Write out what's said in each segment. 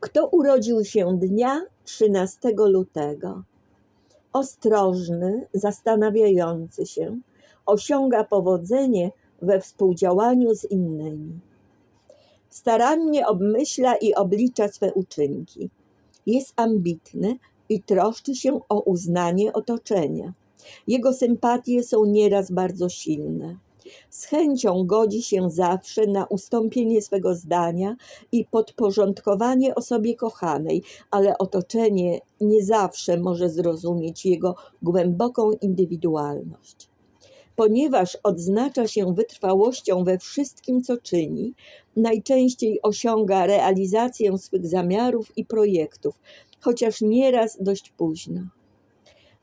Kto urodził się dnia 13 lutego? Ostrożny, zastanawiający się, osiąga powodzenie we współdziałaniu z innymi. Starannie obmyśla i oblicza swe uczynki. Jest ambitny i troszczy się o uznanie otoczenia. Jego sympatie są nieraz bardzo silne. Z chęcią godzi się zawsze na ustąpienie swego zdania i podporządkowanie osobie kochanej, ale otoczenie nie zawsze może zrozumieć jego głęboką indywidualność. Ponieważ odznacza się wytrwałością we wszystkim, co czyni, najczęściej osiąga realizację swych zamiarów i projektów, chociaż nieraz dość późno.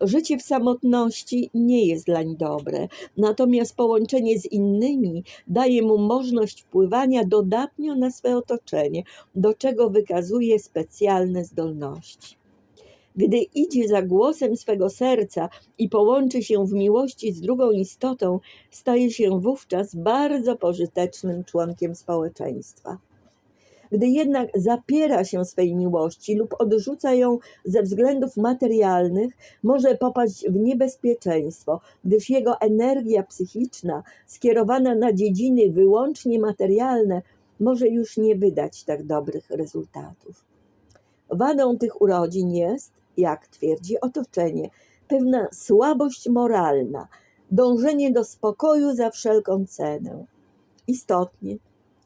Życie w samotności nie jest dlań dobre, natomiast połączenie z innymi daje mu możliwość wpływania dodatnio na swe otoczenie, do czego wykazuje specjalne zdolności. Gdy idzie za głosem swego serca i połączy się w miłości z drugą istotą, staje się wówczas bardzo pożytecznym członkiem społeczeństwa. Gdy jednak zapiera się swej miłości lub odrzuca ją ze względów materialnych, może popaść w niebezpieczeństwo, gdyż jego energia psychiczna skierowana na dziedziny wyłącznie materialne może już nie wydać tak dobrych rezultatów. Wadą tych urodzin jest, jak twierdzi otoczenie, pewna słabość moralna, dążenie do spokoju za wszelką cenę. Istotnie,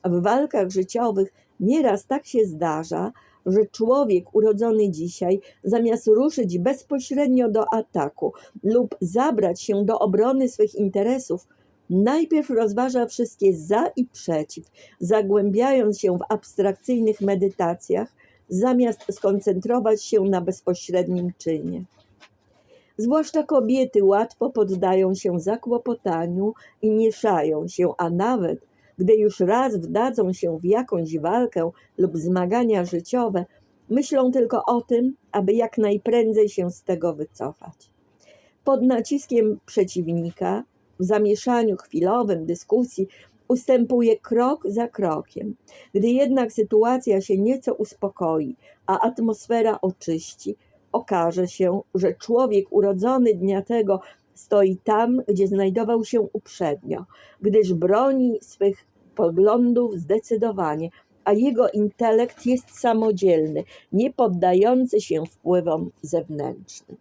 w walkach życiowych nieraz tak się zdarza, że człowiek urodzony dzisiaj, zamiast ruszyć bezpośrednio do ataku lub zabrać się do obrony swych interesów, najpierw rozważa wszystkie za i przeciw, zagłębiając się w abstrakcyjnych medytacjach, zamiast skoncentrować się na bezpośrednim czynie. Zwłaszcza kobiety łatwo poddają się zakłopotaniu i mieszają się, a nawet gdy już raz wdadzą się w jakąś walkę lub zmagania życiowe, myślą tylko o tym, aby jak najprędzej się z tego wycofać. Pod naciskiem przeciwnika, w zamieszaniu chwilowym dyskusji, ustępuje krok za krokiem. Gdy jednak sytuacja się nieco uspokoi, a atmosfera oczyści, okaże się, że człowiek urodzony dnia tego stoi tam, gdzie znajdował się uprzednio, gdyż broni swych poglądów zdecydowanie, a jego intelekt jest samodzielny, nie poddający się wpływom zewnętrznym.